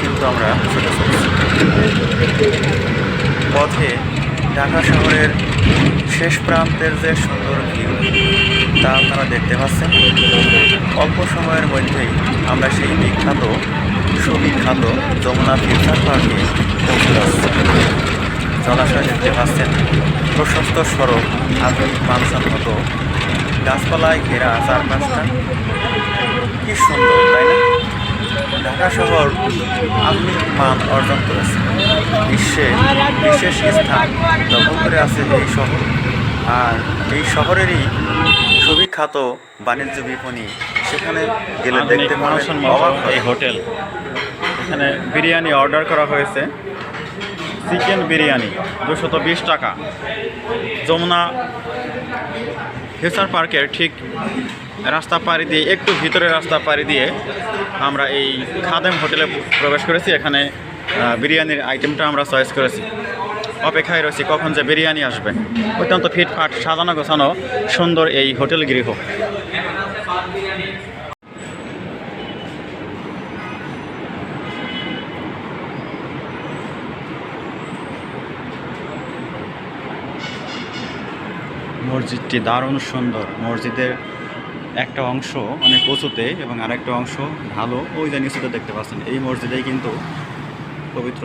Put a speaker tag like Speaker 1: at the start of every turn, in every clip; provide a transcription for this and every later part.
Speaker 1: কিন্তু আমরা পথে ঢাকা শহরের শেষ প্রান্তের যে সুন্দর ভিউ, তা আপনারা দেখতে পাচ্ছেন। অল্প সময়ের মধ্যেই আমরা সেই বিখ্যাত সুবিখ্যাত যমুনা ফিউচার পার্কে পৌঁছে যাচ্ছি জলাশয় দেখতে পাচ্ছেন প্রশস্ত সড়ক, আধুনিক মানসম্মত গাছপালায় ঘেরা চারপাশটা কি সুন্দর তাই না? ঢাকা শহর আধুনিক মান অর্জন করেছে। বিশ্বে বিশেষ স্থান দখল করে আছে এই শহর। আর এই শহরেরই সুবিখ্যাত বাণিজ্য বিপণী সেখানে গেলে দেখতে অবাক
Speaker 2: এই হোটেল। এখানে বিরিয়ানি অর্ডার করা হয়েছে। চিকেন বিরিয়ানি দুশত বিশ টাকা। যমুনা ফিউচার পার্কের ঠিক রাস্তা পাড়ি দিয়ে, একটু ভিতরে রাস্তা পাড়ি দিয়ে আমরা এই খাদেম হোটেলে প্রবেশ করেছি। এখানে বিরিয়ানির আইটেমটা আমরা চয়েস করেছি। অপেক্ষায় রয়েছি কখন যে বিরিয়ানি আসবে। অত্যন্ত ফিটফাট, সাজানো গোছানো সুন্দর এই হোটেল গৃহ। মসজিদটি দারুণ সুন্দর। মসজিদের একটা অংশ অনেক উঁচুতে এবং আরেকটা অংশ ভালো ওই যে নিচুতে দেখতে পাচ্ছেন। এই মসজিদেই কিন্তু পবিত্র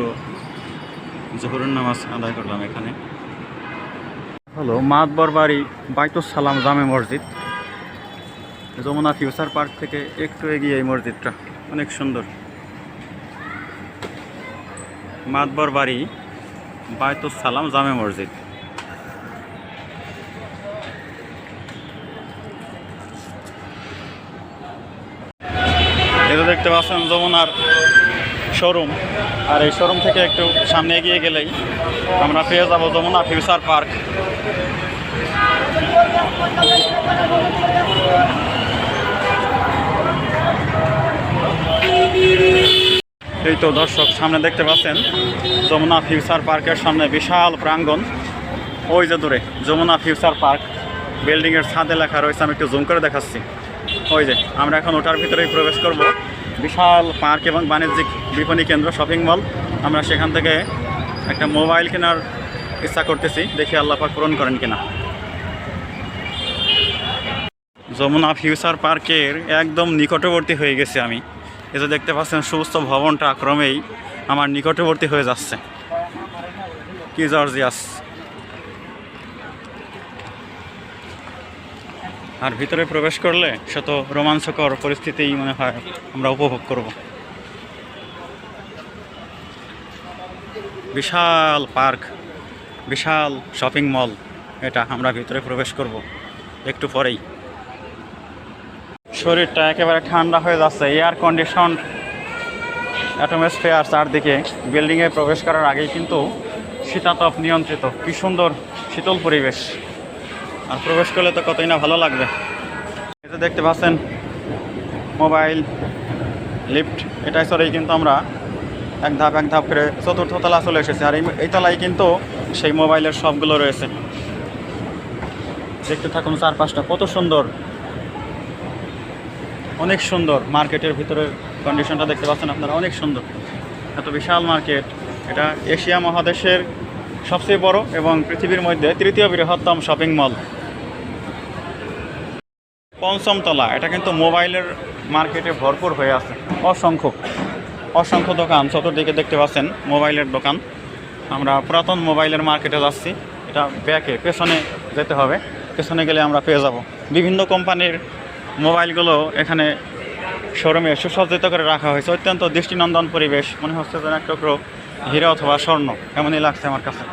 Speaker 2: জহরুন নামাজ আদায় করলাম এখানে। হলো মাতবর বাড়ি বাইতুস সালাম জামে মসজিদ। যমুনা ফিউচার পার্ক থেকে একটু এগিয়ে এই মসজিদটা। অনেক সুন্দর। মাতবর বাড়ি বাইতুস সালাম জামে মসজিদ। এটা দেখতে পাচ্ছেন যমুনার শোরুম। আর এই শোরুম থেকে একটু সামনে এগিয়ে গেলেই আমরা পেয়ে যাব যমুনা ফিউচার পার্ক। এই তো দর্শক, সামনে দেখতে পাচ্ছেন যমুনা ফিউচার পার্কের সামনে বিশাল প্রাঙ্গণ। ওই যে দূরে, যমুনা ফিউচার পার্ক। বিল্ডিংয়ের ছাদে লেখা রয়েছে, আমি একটু জুম করে দেখাচ্ছি। ওই যে, আমরা এখন ওটার ভিতরেই প্রবেশ করব। বিশাল পার্ক এবং বাণিজ্যিক বিপণী কেন্দ্র শপিং মল আমরা সেখান থেকে একটা মোবাইল কেনার ইচ্ছা করতেছি, দেখি আল্লাহ পাক পূরণ করেন কিনা। যমুনা ফিউচার পার্কের একদম নিকটবর্তী হয়ে গেছি আমি। যে দেখতে পাচ্ছেন, সমস্ত ভবনটা ক্রমেই আমার নিকটবর্তী হয়ে যাচ্ছে। কি জর্জিয়াস। আর ভিতরে প্রবেশ করলে শত রোমাঞ্চকর পরিস্থিতিই মনে হয় আমরা উপভোগ করব। বিশাল পার্ক, বিশাল শপিং মল, এটা আমরা ভিতরে প্রবেশ করব একটু পরেই। শরীরটা একেবারে ঠান্ডা হয়ে যাচ্ছে এয়ার কন্ডিশন অ্যাটমসফেয়ার চারদিকে। বিল্ডিংয়ে প্রবেশ করার আগেই কিন্তু শীতাতপ নিয়ন্ত্রিত, কি সুন্দর শীতল পরিবেশ। আর প্রবেশ করলে তো কতই না ভালো লাগবে। এটা দেখতে পাচ্ছেন, মোবাইল, লিফট, এটাই সরেই কিন্তু আমরা এক ধাপ এক ধাপ করে চতুর্থ তলা চলে এসেছি। আর এই তলায় কিন্তু সেই মোবাইলের সবগুলো রয়েছে। দেখতে থাকুন চারপাশটা, কত সুন্দর। অনেক সুন্দর মার্কেটের ভিতরের কন্ডিশনটা দেখতে পাচ্ছেন আপনারা, অনেক সুন্দর। এত বিশাল মার্কেট। এটা এশিয়া মহাদেশের সবচেয়ে বড় এবং পৃথিবীর মধ্যে তৃতীয় বৃহত্তম শপিং মল। পঞ্চম তলা এটা কিন্তু মোবাইলের মার্কেটে ভরপুর হয়ে আছে। অসংখ্য অসংখ্য দোকান, চতুর্দিকে দেখতে পাচ্ছেন মোবাইলের দোকান। আমরা পুরাতন মোবাইলের মার্কেটে যাচ্ছি, এটা ব্যাকে, পেছনে যেতে হবে, পেছনে গেলে আমরা পেয়ে যাব। বিভিন্ন কোম্পানির মোবাইলগুলো এখানে শোরুমে সুসজ্জিত করে রাখা হয়েছে। অত্যন্ত দৃষ্টিনন্দন পরিবেশ, মনে হচ্ছে যেন এক টুকরো হীরা অথবা স্বর্ণ, এমনই লাগছে আমার কাছে।